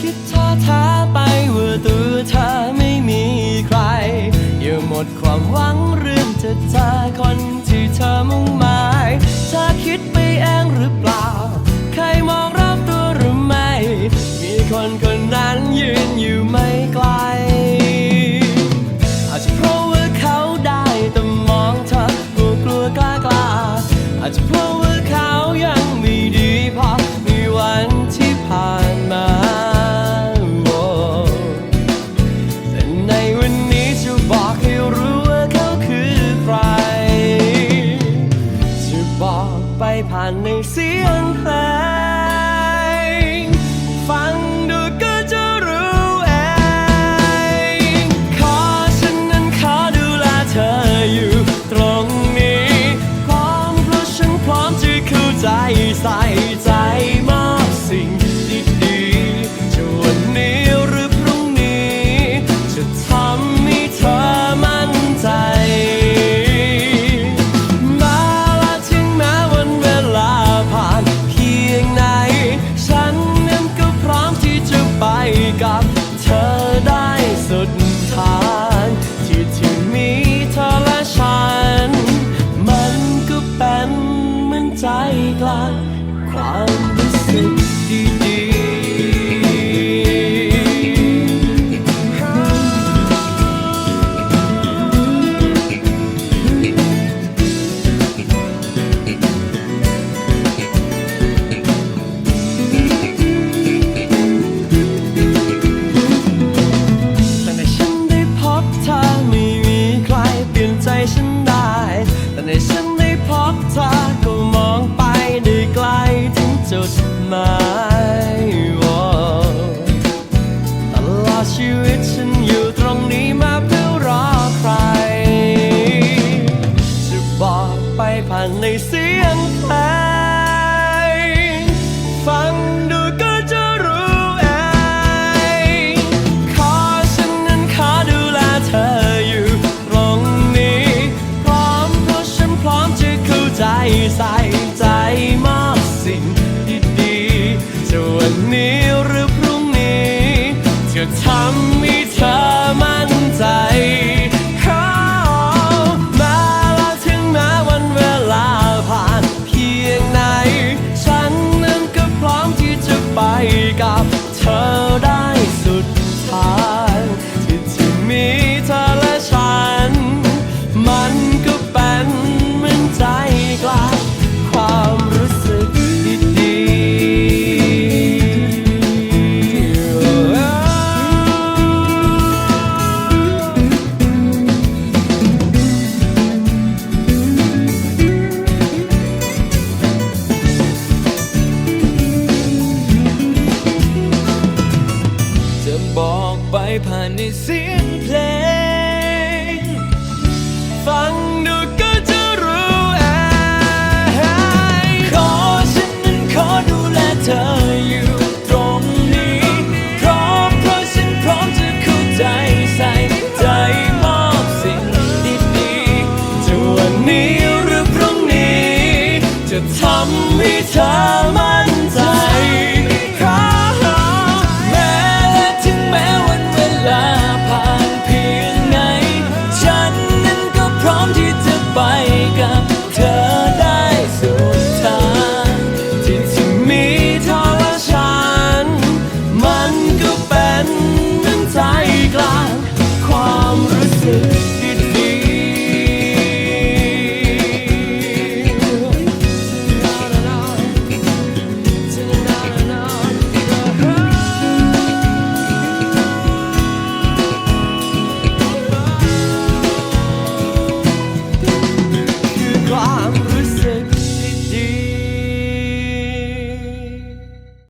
คิดท้อแท้ไปว่าตัวเธอไม่มีใคร อย่าหมดความหวังเรื่องจะเจอคนที่เธอมุ่งหมา อกไปผ่านในเสียงแคล สียงเพลงฟังดูก็จะรู้เองขอฉันนั้นขอดูแลเธออยู่ตรงนี้ พร้อมเพราะฉันพร้อมจะเข้าใจใส่ใจมอบสิ่งดีๆจะวันนี้หรือพรุ่งนี้จะทำ เสียงเพลง ฟังดูก็จะรู้เองขอฉันนั้นขอดูแลเธออยู่ตรงนี้ พร้อมเพราะฉันพร้อมจะเข้าใจใส่ใจมอบสิ่งดีๆจะวันนี้หรือพรุ่งนี้ จะทำให้เธอ